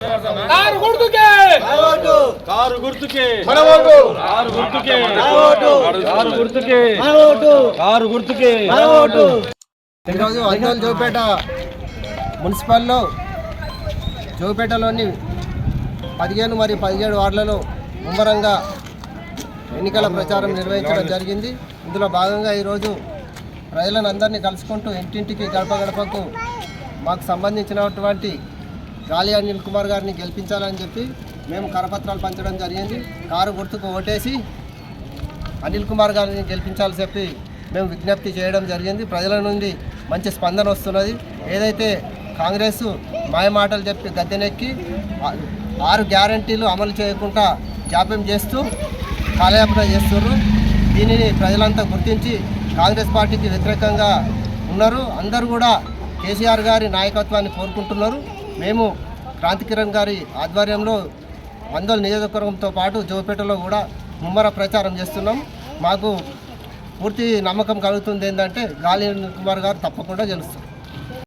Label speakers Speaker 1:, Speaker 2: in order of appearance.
Speaker 1: Car గుర్తుకే! Car గుర్తుకే!
Speaker 2: మన ఓటు!
Speaker 1: కారు గుర్తుకే!
Speaker 3: మన ఓటు!
Speaker 1: కారు గుర్తుకే!
Speaker 3: మన ఓటు!
Speaker 1: కారు గుర్తుకే!
Speaker 3: మన ఓటు!
Speaker 2: ఈరోజు అన్నోల్ జోపేట మున్సిపల్లో జోపేటలోని పదిహేను మరియు పదిహేడు వార్డులలో ముమ్మరంగా ఎన్నికల ప్రచారం నిర్వహించడం జరిగింది. ఇందులో భాగంగా ఈరోజు ప్రజలను అందరినీ కలుసుకుంటూ ఇంటింటికి గడప గడపకు మాకు సంబంధించినటువంటి గాలి అనిల్ కుమార్ గారిని గెలిపించాలని చెప్పి మేము కరపత్రాలు పంచడం జరిగింది. కారు గుర్తుకు ఓటేసి అనిల్ కుమార్ గారిని గెలిపించాలని చెప్పి మేము విజ్ఞప్తి చేయడం జరిగింది. ప్రజల నుండి మంచి స్పందన వస్తున్నది. ఏదైతే కాంగ్రెస్ మాయమాటలు చెప్పి గద్దెనెక్కి ఆరు గ్యారంటీలు అమలు చేయకుండా జాప్యం చేస్తూ కాలయాపన చేస్తున్నారు దీనిని ప్రజలంతా గుర్తించి కాంగ్రెస్ పార్టీకి వ్యతిరేకంగా ఉన్నారు. అందరూ కూడా కేసీఆర్ గారి నాయకత్వాన్ని కోరుకుంటున్నారు. మేము క్రాంతికిరణ్ గారి ఆధ్వర్యంలో వందల నియోజకవర్గంతో పాటు జోపేటలో కూడా ముమ్మర ప్రచారం చేస్తున్నాం. మాకు పూర్తి నమ్మకం కలుగుతుంది ఏంటంటే గాలి కుమార్ గారు తప్పకుండా గెలుస్తారు.